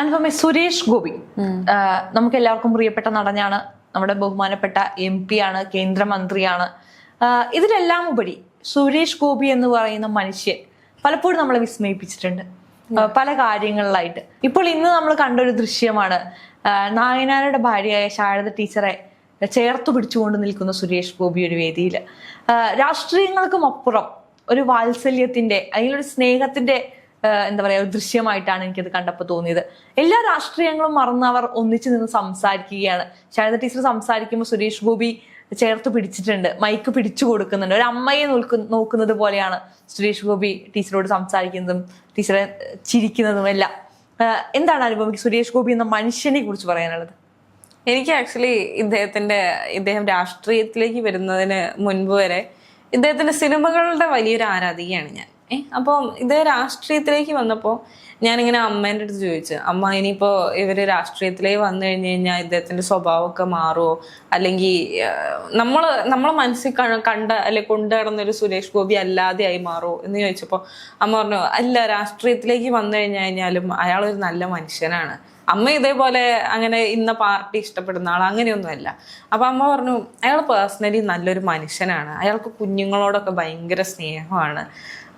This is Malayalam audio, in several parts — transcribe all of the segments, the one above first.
അനുപമ സുരേഷ് ഗോപി. നമുക്ക് എല്ലാവർക്കും പ്രിയപ്പെട്ട നടനാണ്. നമ്മുടെ ബഹുമാനപ്പെട്ട എം പി ആണ് കേന്ദ്രമന്ത്രിയാണ്. ഇതിലെല്ലാം ഉപരി സുരേഷ് ഗോപി എന്ന് പറയുന്ന മനുഷ്യൻ പലപ്പോഴും നമ്മളെ വിസ്മയിപ്പിച്ചിട്ടുണ്ട്. പല കാര്യങ്ങളിലായിട്ട്. ഇപ്പോൾ ഇന്ന് നമ്മൾ കണ്ടൊരു ദൃശ്യമാണ്. നായനാരുടെ ഭാര്യയായ ശാരദ ടീച്ചറെ ചേർത്ത് പിടിച്ചുകൊണ്ട് നിൽക്കുന്ന സുരേഷ് ഗോപി ഒരു വേദിയിൽ രാഷ്ട്രീയങ്ങൾക്കും അപ്പുറം ഒരു വാത്സല്യത്തിന്റെ അല്ലെങ്കിൽ ഒരു സ്നേഹത്തിന്റെ എന്താ പറയാ ഒരു ദൃശ്യമായിട്ടാണ് എനിക്കത് കണ്ടപ്പോൾ തോന്നിയത്. എല്ലാ രാഷ്ട്രീയങ്ങളും മറന്ന് അവർ ഒന്നിച്ചു നിന്ന് സംസാരിക്കുകയാണ്. ശാരദ ടീച്ചർ സംസാരിക്കുമ്പോൾ സുരേഷ് ഗോപി ചേർത്ത് പിടിച്ചിട്ടുണ്ട്. മൈക്ക് പിടിച്ചു കൊടുക്കുന്നുണ്ട്. ഒരു അമ്മയെ നോക്കു നോക്കുന്നത് പോലെയാണ് സുരേഷ് ഗോപി ടീച്ചറോട് സംസാരിക്കുന്നതും ടീച്ചറെ ചിരിക്കുന്നതും എല്ലാം. എന്താണ് അനുഭവം സുരേഷ് ഗോപി എന്ന മനുഷ്യനെ കുറിച്ച് പറയാനുള്ളത്? എനിക്ക് ആക്ച്വലി ഇദ്ദേഹത്തിന്റെ ഇദ്ദേഹം രാഷ്ട്രീയത്തിലേക്ക് വരുന്നതിന് മുൻപ് വരെ ഇദ്ദേഹത്തിന്റെ സിനിമകളുടെ വലിയൊരു ആരാധികയാണ് ഞാൻ. ഏ അപ്പം ഇത് രാഷ്ട്രീയത്തിലേക്ക് വന്നപ്പോൾ ഞാനിങ്ങനെ അമ്മേന്റെ അടുത്ത് ചോദിച്ചു അമ്മ ഇനിയിപ്പോൾ ഇവർ രാഷ്ട്രീയത്തിലേക്ക് വന്നു കഴിഞ്ഞ് കഴിഞ്ഞാൽ ഇദ്ദേഹത്തിന്റെ സ്വഭാവമൊക്കെ മാറുമോ അല്ലെങ്കിൽ നമ്മൾ നമ്മളെ മനസ്സിൽ കണ്ട അല്ലെ കൊണ്ടു നടന്നൊരു സുരേഷ് ഗോപി അല്ലാതെ ആയി മാറുമോ എന്ന് ചോദിച്ചപ്പോൾ അമ്മ പറഞ്ഞു അല്ല രാഷ്ട്രീയത്തിലേക്ക് വന്നു കഴിഞ്ഞു കഴിഞ്ഞാലും അയാളൊരു നല്ല മനുഷ്യനാണ്. അമ്മ ഇതേപോലെ അങ്ങനെ ഇന്ന പാർട്ടി ഇഷ്ടപ്പെടുന്ന ആൾ അങ്ങനെയൊന്നുമല്ല. അപ്പൊ അമ്മ പറഞ്ഞു അയാൾ പേഴ്സണലി നല്ലൊരു മനുഷ്യനാണ്. അയാൾക്ക് കുഞ്ഞുങ്ങളോടൊക്കെ ഭയങ്കര സ്നേഹമാണ്.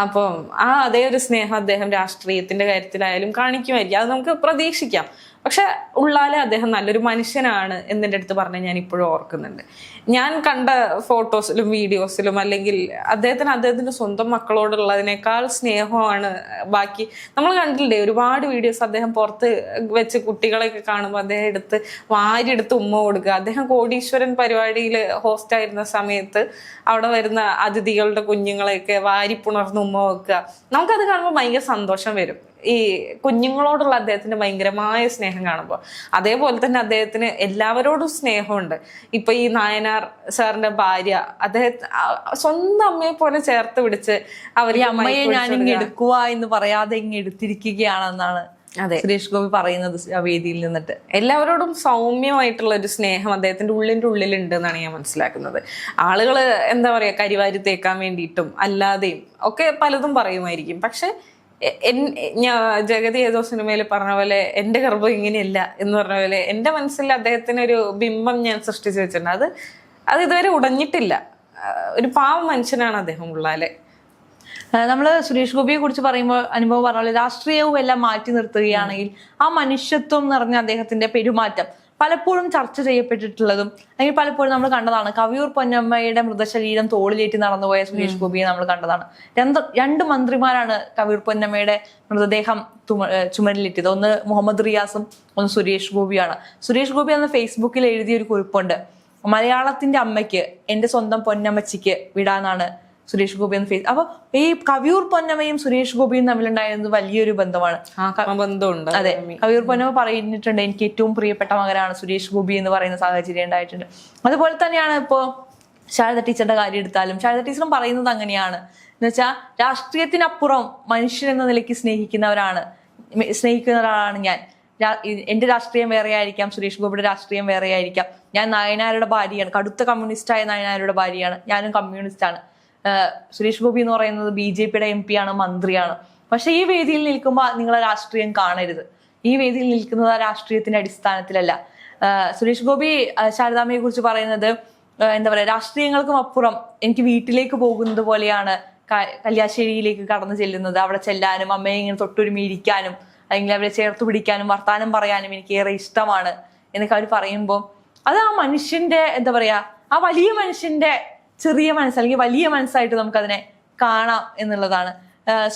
അപ്പം ആ അതേ ഒരു സ്നേഹം അദ്ദേഹം രാഷ്ട്രീയത്തിന്റെ കാര്യത്തിലായാലും കാണിക്കുമായിരിക്കും. അത് നമുക്ക് പ്രതീക്ഷിക്കാം. പക്ഷെ ഉള്ളാലെ അദ്ദേഹം നല്ലൊരു മനുഷ്യനാണ് എന്നെ അടുത്ത് പറഞ്ഞ് ഞാൻ ഇപ്പോഴും ഓർക്കുന്നുണ്ട്. ഞാൻ കണ്ട ഫോട്ടോസിലും വീഡിയോസിലും അല്ലെങ്കിൽ അദ്ദേഹത്തിന് അദ്ദേഹത്തിന്റെ സ്വന്തം മക്കളോടുള്ളതിനേക്കാൾ സ്നേഹമാണ്. ബാക്കി നമ്മൾ കണ്ടിട്ടില്ലേ ഒരുപാട് വീഡിയോസ് അദ്ദേഹം പുറത്ത് വെച്ച് കുട്ടികളെയൊക്കെ കാണുമ്പോൾ അദ്ദേഹം എടുത്ത് വാരിയെടുത്ത് ഉമ്മ കൊടുക്കുക. അദ്ദേഹം കോടീശ്വരൻ പരിപാടിയിൽ ഹോസ്റ്റ് ആയിരുന്ന സമയത്ത് അവിടെ വരുന്ന അതിഥികളുടെ കുഞ്ഞുങ്ങളെയൊക്കെ വാരിപ്പുണർന്ന് ഉമ്മ വെക്കുക. നമുക്കത് കാണുമ്പോൾ ഭയങ്കര സന്തോഷം വരും. ഈ കുഞ്ഞുങ്ങളോടുള്ള അദ്ദേഹത്തിന്റെ ഭയങ്കരമായ സ്നേഹം. കാണുമ്പോൾ അതേപോലെ തന്നെ അദ്ദേഹത്തിന് എല്ലാവരോടും സ്നേഹമുണ്ട്. ഇപ്പൊ ഈ നായനാർ സാറിന്റെ ഭാര്യ അദ്ദേഹത്തെ സ്വന്തം അമ്മയെ പോലെ ചേർത്ത് പിടിച്ച് അവർ ഈ അമ്മയെ ഞാൻ ഇങ്ങ് എടുക്കുക എന്ന് പറയാതെ ഇങ്ങ് എടുത്തിരിക്കുകയാണെന്നാണ് അതെ. സുരേഷ് ഗോപി പറയുന്നത് ആ വേദിയിൽ നിന്നിട്ട്. എല്ലാവരോടും സൗമ്യമായിട്ടുള്ള ഒരു സ്നേഹം അദ്ദേഹത്തിന്റെ ഉള്ളിന്റെ ഉള്ളിലുണ്ട് എന്നാണ് ഞാൻ മനസ്സിലാക്കുന്നത്. ആളുകൾ എന്താ പറയാ കരിവാരി തേക്കാൻ വേണ്ടിയിട്ടും അല്ലാതെയും ഒക്കെ പലതും പറയുമായിരിക്കും. പക്ഷെ ജഗതി ഏതോ സിനിമയിൽ പറഞ്ഞ പോലെ എന്റെ ഗർഭം ഇങ്ങനെയല്ല എന്ന് പറഞ്ഞ പോലെ എന്റെ മനസ്സിൽ അദ്ദേഹത്തിന് ഒരു ബിംബം ഞാൻ സൃഷ്ടിച്ചു വെച്ചിട്ടുണ്ട്. അത് അത് ഇതുവരെ ഉടഞ്ഞിട്ടില്ല. ഒരു പാവം മനുഷ്യനാണ് അദ്ദേഹം ഉള്ളാലെ. നമ്മൾ സുരേഷ് ഗോപിയെ കുറിച്ച് പറയുമ്പോൾ അനുഭവം പറഞ്ഞ പോലെ രാഷ്ട്രീയവും എല്ലാം മാറ്റി നിർത്തുകയാണെങ്കിൽ ആ മനുഷ്യത്വം നിറഞ്ഞ അദ്ദേഹത്തിന്റെ പെരുമാറ്റം പലപ്പോഴും ചർച്ച ചെയ്യപ്പെട്ടിട്ടുള്ളതും അല്ലെങ്കിൽ പലപ്പോഴും നമ്മൾ കണ്ടതാണ് കവിയൂർ പൊന്നമ്മയുടെ മൃതശരീരം തോളിലേറ്റി നടന്നുപോയ സുരേഷ് ഗോപിയെ നമ്മൾ കണ്ടതാണ്. രണ്ട് രണ്ട് മന്ത്രിമാരാണ് കവിയൂർ പൊന്നമ്മയുടെ മൃതദേഹം ചുമരിലെത്തിയത് ചുമരിലേറ്റിയത് ഒന്ന് മുഹമ്മദ് റിയാസും ഒന്ന് സുരേഷ് ഗോപിയാണ്. സുരേഷ് ഗോപി അന്ന് ഫേസ്ബുക്കിൽ എഴുതിയ ഒരു കുറിപ്പുണ്ട്. മലയാളത്തിന്റെ അമ്മയ്ക്ക് എന്റെ സ്വന്തം പൊന്നമ്മച്ചിക്ക് വിടാനാണ് സുരേഷ് ഗോപി എന്ന് ഫേസ് അപ്പൊ ഈ കവിയൂർ പൊന്നമ്മയും സുരേഷ് ഗോപിയും തമ്മിലുണ്ടായിരുന്നത് വലിയൊരു ബന്ധമാണ്. ബന്ധമുണ്ട്. അതെ. കവിയൂർ പൊന്നമ്മ പറഞ്ഞിട്ടുണ്ട് എനിക്ക് ഏറ്റവും പ്രിയപ്പെട്ട മകനാണ് സുരേഷ് ഗോപി എന്ന് പറയുന്ന സാഹചര്യം ഉണ്ടായിട്ടുണ്ട്. അതുപോലെ തന്നെയാണ് ഇപ്പോ ശാരദ ടീച്ചറുടെ കാര്യം എടുത്താലും ശാരദ ടീച്ചറും പറയുന്നത് അങ്ങനെയാണ്. എന്നുവെച്ചാ രാഷ്ട്രീയത്തിനപ്പുറം മനുഷ്യൻ എന്ന നിലയ്ക്ക് സ്നേഹിക്കുന്നവരാണ്. സ്നേഹിക്കുന്ന ഒരാളാണ് ഞാൻ. എന്റെ രാഷ്ട്രീയം വേറെ ആയിരിക്കാം സുരേഷ് ഗോപിയുടെ രാഷ്ട്രീയം വേറെ ആയിരിക്കാം ഞാൻ നായനാരുടെ ഭാര്യയാണ്. കടുത്ത കമ്മ്യൂണിസ്റ്റായ നായനാരുടെ ഭാര്യയാണ്. ഞാനും കമ്മ്യൂണിസ്റ്റാണ്. സുരേഷ് ഗോപി എന്ന് പറയുന്നത് ബി ജെ പിയുടെ എം പി ആണ് മന്ത്രിയാണ്. പക്ഷെ ഈ വേദിയിൽ നിൽക്കുമ്പോൾ നിങ്ങളെ രാഷ്ട്രീയം കാണരുത്. ഈ വേദിയിൽ നിൽക്കുന്നത് രാഷ്ട്രീയത്തിന്റെ അടിസ്ഥാനത്തിലല്ല. സുരേഷ് ഗോപി ശാരദാമയെ കുറിച്ച് പറയുന്നത് എന്താ പറയാ രാഷ്ട്രീയങ്ങൾക്കും അപ്പുറം എനിക്ക് വീട്ടിലേക്ക് പോകുന്നത് പോലെയാണ് കല്യാശ്ശേരിയിലേക്ക് കടന്നു ചെല്ലുന്നത്. അവിടെ ചെല്ലാനും അമ്മയെ ഇങ്ങനെ തൊട്ടൊരുമി ഇരിക്കാനും അല്ലെങ്കിൽ അവരെ ചേർത്ത് പിടിക്കാനും വർത്താനം പറയാനും എനിക്ക് ഏറെ ഇഷ്ടമാണ് എന്നൊക്കെ അവർ പറയുമ്പോൾ അത് ആ മനുഷ്യന്റെ എന്താ പറയാ ആ വലിയ മനുഷ്യന്റെ ചെറിയ മനസ്സ് അല്ലെങ്കിൽ വലിയ മനസ്സായിട്ട് നമുക്കതിനെ കാണാം എന്നുള്ളതാണ്.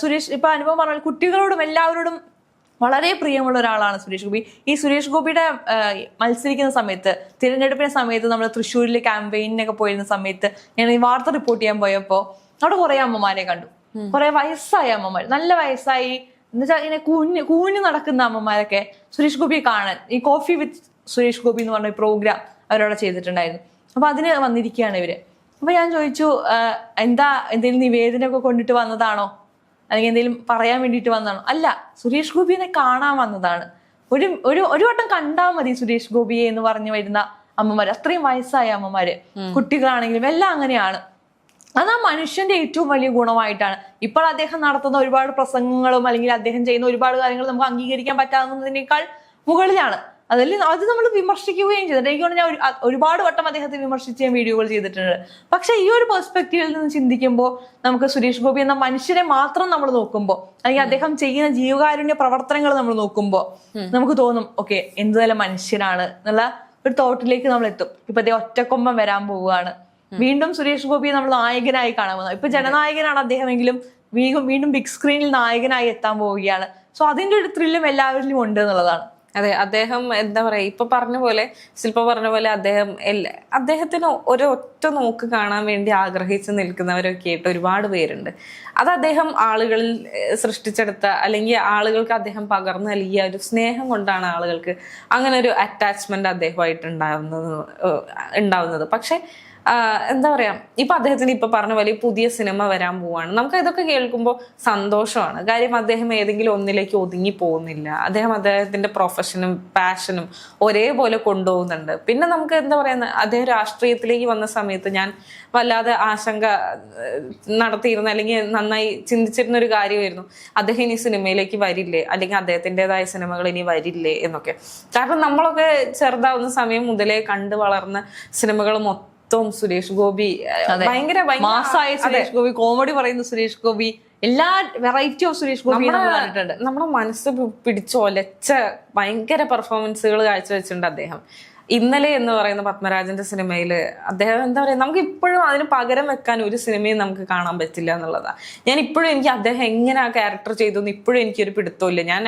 സുരേഷ് ഇപ്പൊ അനുഭവം പറഞ്ഞാൽ കുട്ടികളോടും എല്ലാവരോടും വളരെ പ്രിയമുള്ള ഒരാളാണ് സുരേഷ് ഗോപി. ഈ സുരേഷ് ഗോപിയുടെ മത്സരിക്കുന്ന സമയത്ത് തിരഞ്ഞെടുപ്പിന്റെ സമയത്ത് നമ്മൾ തൃശ്ശൂരിലെ ക്യാമ്പയിനൊക്കെ പോയിരുന്ന സമയത്ത് ഞാൻ ഈ വാർത്ത റിപ്പോർട്ട് ചെയ്യാൻ പോയപ്പോ അവിടെ കുറെ അമ്മമാരെ കണ്ടു. കുറെ വയസ്സായ അമ്മമാർ നല്ല വയസ്സായി. എന്നുവെച്ചാൽ ഇങ്ങനെ കൂഞ്ഞ് കൂഞ്ഞു നടക്കുന്ന അമ്മമാരൊക്കെ സുരേഷ് ഗോപിയെ കാണാൻ ഈ കോഫി വിത്ത് സുരേഷ് ഗോപി എന്ന് പറഞ്ഞ പ്രോഗ്രാം അവരവിടെ ചെയ്തിട്ടുണ്ടായിരുന്നു. അപ്പൊ അതിന് വന്നിരിക്കുകയാണ് ഇവർ. അപ്പൊ ഞാൻ ചോദിച്ചു എന്താ എന്തെങ്കിലും നിവേദനമൊക്കെ കൊണ്ടിട്ട് വന്നതാണോ? അല്ലെങ്കിൽ എന്തെങ്കിലും പറയാൻ വേണ്ടിയിട്ട് വന്നതാണോ? അല്ല സുരേഷ് ഗോപിയെ കാണാൻ വന്നതാണ്. ഒരു ഒരു ഒരു വട്ടം കണ്ടാൽ മതി സുരേഷ് ഗോപിയെ എന്ന് പറഞ്ഞു വരുന്ന അമ്മമാര്. അത്രയും വയസ്സായ അമ്മമാര്. കുട്ടികളാണെങ്കിലും എല്ലാം അങ്ങനെയാണ്. അത് ആ മനുഷ്യന്റെ ഏറ്റവും വലിയ ഗുണമായിട്ടാണ്. ഇപ്പോൾ അദ്ദേഹം നടത്തുന്ന ഒരുപാട് പ്രസംഗങ്ങളും അല്ലെങ്കിൽ അദ്ദേഹം ചെയ്യുന്ന ഒരുപാട് കാര്യങ്ങൾ നമുക്ക് അംഗീകരിക്കാൻ പറ്റാവുന്നതിനേക്കാൾ മുകളിലാണ്. അതിൽ അത് നമ്മൾ വിമർശിക്കുകയും ചെയ്തിട്ടുണ്ട് എനിക്ക് ഞാൻ ഒരുപാട് വട്ടം അദ്ദേഹത്തെ വിമർശിച്ച് ഞാൻ വീഡിയോകൾ ചെയ്തിട്ടുണ്ട്. പക്ഷെ ഈ ഒരു പെർസ്പെക്റ്റീവിൽ നിന്ന് ചിന്തിക്കുമ്പോൾ നമുക്ക് സുരേഷ് ഗോപി എന്ന മനുഷ്യനെ മാത്രം നമ്മൾ നോക്കുമ്പോൾ അല്ലെങ്കിൽ അദ്ദേഹം ചെയ്യുന്ന ജീവകാരുണ്യ പ്രവർത്തനങ്ങൾ നമ്മൾ നോക്കുമ്പോൾ നമുക്ക് തോന്നും ഓക്കെ എന്ത് നല്ല മനുഷ്യനാണ് എന്നുള്ള ഒരു തോട്ടിലേക്ക് നമ്മൾ എത്തും. ഇപ്പൊ അദ്ദേഹം ഒറ്റക്കൊമ്പം വരാൻ പോവുകയാണ്. വീണ്ടും സുരേഷ് ഗോപിയെ നമ്മൾ നായകനായി കാണാൻ പോകുന്നത്. ഇപ്പൊ ജനനായകനാണ് അദ്ദേഹമെങ്കിലും വീണ്ടും വീണ്ടും ബിഗ് സ്ക്രീനിൽ നായകനായി എത്താൻ പോവുകയാണ്. സോ അതിന്റെ ഒരു ത്രില്ലും എല്ലാവരിലും ഉണ്ട് എന്നുള്ളതാണ്. അതെ അദ്ദേഹം എന്താ പറയാ ഇപ്പൊ പറഞ്ഞ പോലെ ശില്പ പറഞ്ഞ പോലെ അദ്ദേഹം അദ്ദേഹത്തിന് ഒരു ഒറ്റ നോക്ക് കാണാൻ വേണ്ടി ആഗ്രഹിച്ച് നിൽക്കുന്നവരൊക്കെ ആയിട്ട് ഒരുപാട് പേരുണ്ട്. അത് അദ്ദേഹം ആളുകളിൽ സൃഷ്ടിച്ചെടുത്ത അല്ലെങ്കിൽ ആളുകൾക്ക് അദ്ദേഹം പകർന്നു നൽകിയ ഒരു സ്നേഹം കൊണ്ടാണ് ആളുകൾക്ക് അങ്ങനെ ഒരു അറ്റാച്ച്മെന്റ് അദ്ദേഹമായിട്ട് ഉണ്ടാവുന്നത് ഉണ്ടാവുന്നത്. പക്ഷെ എന്താ പറയാ ഇപ്പൊ അദ്ദേഹത്തിന് ഇപ്പൊ പറഞ്ഞ പോലെ പുതിയ സിനിമ വരാൻ പോവാണ്. നമുക്ക് ഇതൊക്കെ കേൾക്കുമ്പോൾ സന്തോഷമാണ്. കാര്യം അദ്ദേഹം ഏതെങ്കിലും ഒന്നിലേക്ക് ഒതുങ്ങി പോകുന്നില്ല. അദ്ദേഹം അദ്ദേഹത്തിന്റെ പ്രൊഫഷനും പാഷനും ഒരേപോലെ കൊണ്ടുപോകുന്നുണ്ട്. പിന്നെ നമുക്ക് എന്താ പറയുന്ന അദ്ദേഹം രാഷ്ട്രീയത്തിലേക്ക് വന്ന സമയത്ത് ഞാൻ വല്ലാതെ ആശങ്ക നടത്തിയിരുന്ന. അല്ലെങ്കിൽ നന്നായി ചിന്തിച്ചിരുന്ന ഒരു കാര്യമായിരുന്നു. അദ്ദേഹം ഇനി സിനിമയിലേക്ക് വരില്ലേ? അല്ലെങ്കിൽ അദ്ദേഹത്തിന്റെതായ സിനിമകൾ ഇനി വരില്ലേ എന്നൊക്കെ. കാരണം നമ്മളൊക്കെ ചെറുതാവുന്ന സമയം മുതലേ കണ്ടു വളർന്ന സിനിമകൾ മൊത്തം സുരേഷ് ഗോപി ഭയങ്കര മാസായ സുരേഷ് ഗോപി കോമഡി പറയുന്ന സുരേഷ് ഗോപി എല്ലാ വെറൈറ്റി ഓഫ് സുരേഷ് ഗോപി കണ്ടിട്ടുണ്ട്. നമ്മുടെ മനസ്സ് പി- പിടിച്ച് ഒലച്ച ഭയങ്കര പെർഫോമൻസുകൾ കാഴ്ചവെച്ചിട്ടുണ്ട് അദ്ദേഹം. ഇന്നലെ എന്ന് പറയുന്ന പത്മരാജന്റെ സിനിമയിൽ അദ്ദേഹം എന്താ പറയുക നമുക്ക് ഇപ്പോഴും അതിന് പകരം വെക്കാൻ ഒരു സിനിമയും നമുക്ക് കാണാൻ പറ്റില്ല എന്നുള്ളതാണ് ഞാൻ ഇപ്പോഴും എനിക്ക് അദ്ദേഹം എങ്ങനെ ആ ക്യാരക്ടർ ചെയ്തു എന്ന് ഇപ്പോഴും എനിക്കൊരു പിടുത്തമില്ല ഞാൻ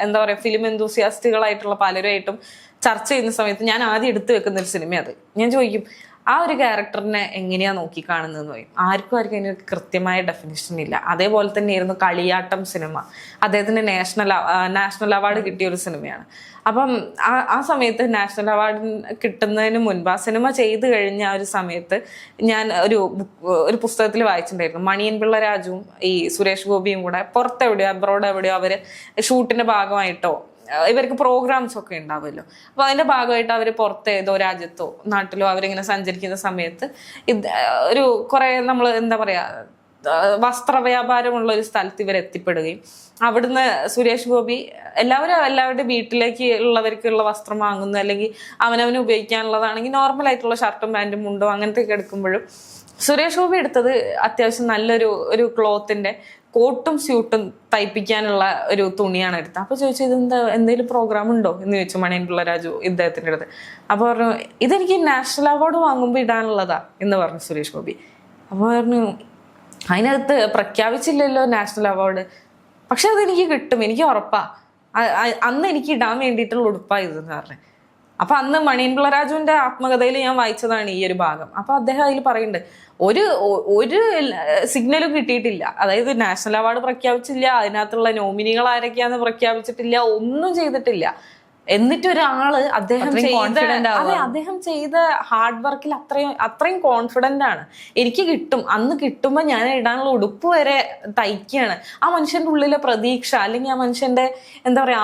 എന്താ പറയുക ഫിലിം എന്തൂസിയാസ്റ്റുകളായിട്ടുള്ള പലരുമായിട്ടും ചർച്ച ചെയ്യുന്ന സമയത്ത് ഞാൻ ആദ്യം എടുത്തു വെക്കുന്ന ഒരു സിനിമ അത്. ഞാൻ ചോദിക്കും ആ ഒരു ക്യാരക്ടറിനെ എങ്ങനെയാ നോക്കി കാണുന്നതെന്ന് പറയും. ആർക്കും ആർക്കും അതിന് കൃത്യമായ ഡെഫിനിഷൻ ഇല്ല. അതേപോലെ തന്നെ തന്നെയായിരുന്നു കളിയാട്ടം സിനിമ. അദ്ദേഹത്തിന് നാഷണൽ നാഷണൽ അവാർഡ് കിട്ടിയ ഒരു സിനിമയാണ്. അപ്പം ആ ആ സമയത്ത് നാഷണൽ അവാർഡ് കിട്ടുന്നതിന് മുൻപ് ആ സിനിമ ചെയ്തു കഴിഞ്ഞ ആ ഒരു സമയത്ത് ഞാൻ ഒരു ഒരു പുസ്തകത്തിൽ വായിച്ചിട്ടുണ്ടായിരുന്നു. മണിയൻ പിള്ള രാജുവും ഈ സുരേഷ് ഗോപിയും കൂടെ പുറത്തെവിടെയോ അബ്രോഡ് എവിടെയോ അവർ ഷൂട്ടിന്റെ ഭാഗമായിട്ടോ ഇവർക്ക് പ്രോഗ്രാംസ് ഒക്കെ ഉണ്ടാവുമല്ലോ. അപ്പൊ അതിന്റെ ഭാഗമായിട്ട് അവർ പുറത്ത് ഏതോ രാജ്യത്തോ നാട്ടിലോ അവരിങ്ങനെ സഞ്ചരിക്കുന്ന സമയത്ത് ഇത് ഒരു കുറെ നമ്മൾ എന്താ പറയാ വസ്ത്ര വ്യാപാരമുള്ള ഒരു സ്ഥലത്ത് ഇവർ എത്തിപ്പെടുകയും അവിടുന്ന് സുരേഷ് ഗോപി എല്ലാവരും എല്ലാവരുടെ വീട്ടിലേക്ക് ഉള്ളവർക്കുള്ള വസ്ത്രം വാങ്ങുന്നു അല്ലെങ്കിൽ അവനവന് ഉപയോഗിക്കാനുള്ളതാണെങ്കിൽ നോർമൽ ആയിട്ടുള്ള ഷർട്ടും പാന്റും മുണ്ടും അങ്ങനത്തെ ഒക്കെ എടുക്കുമ്പോഴും സുരേഷ് ഗോപി എടുത്തത് അത്യാവശ്യം നല്ലൊരു ഒരു ക്ലോത്തിന്റെ കോട്ടും സ്യൂട്ടും തയ്പ്പിക്കാനുള്ള ഒരു തുണിയാണ് എടുത്തത്. അപ്പൊ ചോദിച്ചു ഇതെന്താ എന്തെങ്കിലും പ്രോഗ്രാം ഉണ്ടോ? എന്ന് ചോദിച്ചു മണിയൻപിള്ള രാജു ഇദ്ദേഹത്തിന്റെ അടുത്ത്. അപ്പൊ പറഞ്ഞു ഇതെനിക്ക് നാഷണൽ അവാർഡ് വാങ്ങുമ്പോൾ ഇടാനുള്ളതാ എന്ന് പറഞ്ഞു സുരേഷ് ഗോപി. അപ്പൊ പറഞ്ഞു അതിനകത്ത് പ്രഖ്യാപിച്ചില്ലല്ലോ നാഷണൽ അവാർഡ് പക്ഷെ അതെനിക്ക് കിട്ടും എനിക്ക് ഉറപ്പാ. അന്ന് എനിക്ക് ഇടാൻ വേണ്ടിയിട്ടുള്ള ഉടുപ്പാ ഇതെന്ന് പറഞ്ഞു. അപ്പൊ അന്ന് മണിയൻപിള്ള രാജുവിന്റെ ആത്മകഥയിൽ ഞാൻ വായിച്ചതാണ് ഈ ഒരു ഭാഗം. അപ്പൊ അദ്ദേഹം അതിൽ പറയുന്നുണ്ട് ഒരു ഒരു സിഗ്നലും കിട്ടിയിട്ടില്ല. അതായത് നാഷണൽ അവാർഡ് പ്രഖ്യാപിച്ചില്ല അതിനകത്തുള്ള നോമിനികൾ ആരൊക്കെയാന്ന് പ്രഖ്യാപിച്ചിട്ടില്ല ഒന്നും ചെയ്തിട്ടില്ല. എന്നിട്ട് ഒരാൾ അദ്ദേഹം ചെയ്ത അതെ അദ്ദേഹം ചെയ്ത ഹാർഡ് വർക്കിൽ അത്രയും അത്രയും കോൺഫിഡന്റ് ആണ്. എനിക്ക് കിട്ടും. അന്ന് കിട്ടുമ്പോൾ ഞാൻ ഇടാനുള്ള ഉടുപ്പ് വരെ തയ്ക്കുകയാണ് ആ മനുഷ്യന്റെ ഉള്ളിലെ പ്രതീക്ഷ അല്ലെങ്കിൽ ആ മനുഷ്യന്റെ എന്താ പറയാ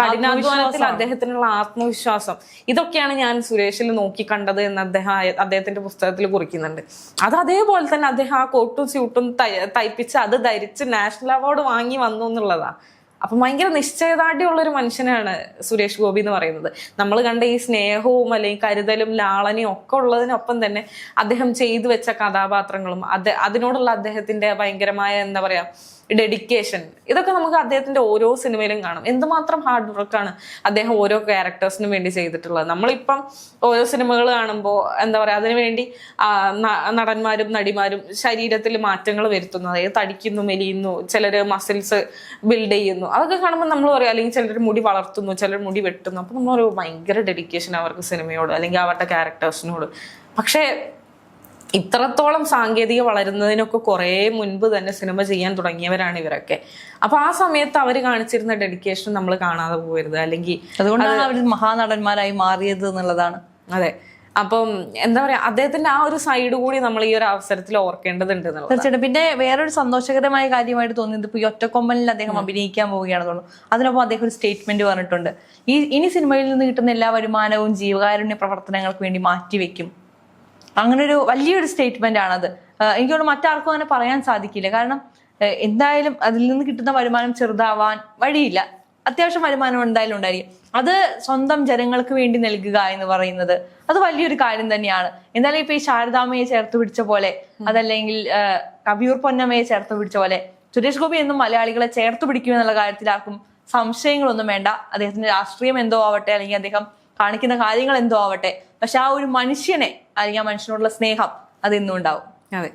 കഠിനാധ്വാനത്തിൽ അദ്ദേഹത്തിനുള്ള ആത്മവിശ്വാസം ഇതൊക്കെയാണ് ഞാൻ സുരേഷിൽ നോക്കി കണ്ടത് എന്ന് അദ്ദേഹം അദ്ദേഹത്തിന്റെ പുസ്തകത്തിൽ കുറിക്കുന്നുണ്ട്. അത് അതേപോലെ തന്നെ അദ്ദേഹം ആ കോട്ടും സ്യൂട്ടും തയ്- തയ്പ്പിച്ച് അത് ധരിച്ച് നാഷണൽ അവാർഡ് വാങ്ങി വന്നു എന്നുള്ളതാ. അപ്പൊ ഭയങ്കര നിശ്ചയദാർഢ്യമുള്ള ഒരു മനുഷ്യനാണ് സുരേഷ് ഗോപി എന്ന് പറയുന്നത്. നമ്മൾ കണ്ട ഈ സ്നേഹവും അല്ലെങ്കിൽ കരുതലും ലാളനയും ഒക്കെ ഉള്ളതിനൊപ്പം തന്നെ അദ്ദേഹം ചെയ്തു വെച്ച കഥാപാത്രങ്ങളും അത് അതിനോടുള്ള അദ്ദേഹത്തിന്റെ ഭയങ്കരമായ എന്താ പറയാ ഡെഡിക്കേഷൻ ഇതൊക്കെ നമുക്ക് അദ്ദേഹത്തിന്റെ ഓരോ സിനിമയിലും കാണാം. എന്തുമാത്രം ഹാർഡ് വർക്കാണ് അദ്ദേഹം ഓരോ ക്യാരക്ടേഴ്സിനും വേണ്ടി ചെയ്തിട്ടുള്ളത്. നമ്മളിപ്പം ഓരോ സിനിമകൾ കാണുമ്പോൾ എന്താ പറയുക അതിനുവേണ്ടി നടന്മാരും നടിമാരും ശരീരത്തിൽ മാറ്റങ്ങൾ വരുത്തുന്നു. അതായത് തടിക്കുന്നു മെലിയുന്നു ചിലർ മസിൽസ് ബിൽഡ് ചെയ്യുന്നു. അതൊക്കെ കാണുമ്പോൾ നമ്മൾ പറയും അല്ലെങ്കിൽ ചിലർ മുടി വളർത്തുന്നു ചിലർ മുടി വെട്ടുന്നു. അപ്പം നമ്മൾ ഒരു ഭയങ്കര ഡെഡിക്കേഷൻ അവർക്ക് സിനിമയോട് അല്ലെങ്കിൽ അവരുടെ ക്യാരക്ടേഴ്സിനോട് പക്ഷേ ഇത്രത്തോളം സാങ്കേതിക വളരുന്നതിനൊക്കെ കുറേ മുൻപ് തന്നെ സിനിമ ചെയ്യാൻ തുടങ്ങിയവരാണ് ഇവരൊക്കെ. അപ്പൊ ആ സമയത്ത് അവർ കാണിച്ചിരുന്ന ഡെഡിക്കേഷൻ നമ്മൾ കാണാതെ പോകരുത്. അല്ലെങ്കിൽ അതുകൊണ്ടാണ് അവർ മഹാനടന്മാരായി മാറിയത് എന്നുള്ളതാണ്. അതെ. അപ്പം എന്താ പറയാ അദ്ദേഹത്തിന്റെ ആ ഒരു സൈഡ് കൂടി നമ്മൾ ഈ ഒരു അവസരത്തിൽ ഓർക്കേണ്ടതുണ്ട് തീർച്ചയായിട്ടും. പിന്നെ വേറൊരു സന്തോഷകരമായ കാര്യമായിട്ട് തോന്നിയത് ഇപ്പൊ ഈ ഒറ്റക്കൊമ്പനിൽ അദ്ദേഹം അഭിനയിക്കാൻ പോവുകയാണെന്ന് തോന്നുന്നു അതിനൊപ്പം അദ്ദേഹം ഒരു സ്റ്റേറ്റ്മെന്റ് പറഞ്ഞിട്ടുണ്ട്. ഈ ഇനി സിനിമയിൽ നിന്ന് കിട്ടുന്ന എല്ലാ വരുമാനവും ജീവകാരുണ്യ പ്രവർത്തനങ്ങൾക്ക് വേണ്ടി മാറ്റിവെക്കും. അങ്ങനെ ഒരു വലിയൊരു സ്റ്റേറ്റ്മെന്റ് ആണത്. എനിക്കോട് മറ്റാർക്കും അങ്ങനെ പറയാൻ സാധിക്കില്ല. കാരണം എന്തായാലും അതിൽ നിന്ന് കിട്ടുന്ന വരുമാനം ചെറുതാവാൻ വഴിയില്ല. അത്യാവശ്യം വരുമാനം എന്തായാലും ഉണ്ടായിരിക്കും. അത് സ്വന്തം ജനങ്ങൾക്ക് വേണ്ടി നൽകുക എന്ന് പറയുന്നത് അത് വലിയൊരു കാര്യം തന്നെയാണ്. എന്നാലും ഇപ്പൊ ഈ ശാരദാമയെ ചേർത്ത് പിടിച്ച പോലെ അതല്ലെങ്കിൽ കബിയൂർ കവിയൂർ പൊന്നമ്മയെ ചേർത്ത് പിടിച്ച പോലെ സുരേഷ് ഗോപി എന്നും മലയാളികളെ ചേർത്ത് പിടിക്കും എന്നുള്ള കാര്യത്തിൽ ആർക്കും സംശയങ്ങളൊന്നും വേണ്ട. അദ്ദേഹത്തിന്റെ രാഷ്ട്രീയം എന്തോ ആവട്ടെ അല്ലെങ്കിൽ അദ്ദേഹം കാണിക്കുന്ന കാര്യങ്ങൾ എന്തോ ആവട്ടെ പക്ഷെ ആ ഒരു മനുഷ്യനെ അല്ലെങ്കിൽ ആ മനുഷ്യനോടുള്ള സ്നേഹം അത് ഇന്നും ഉണ്ടാവും അതെ.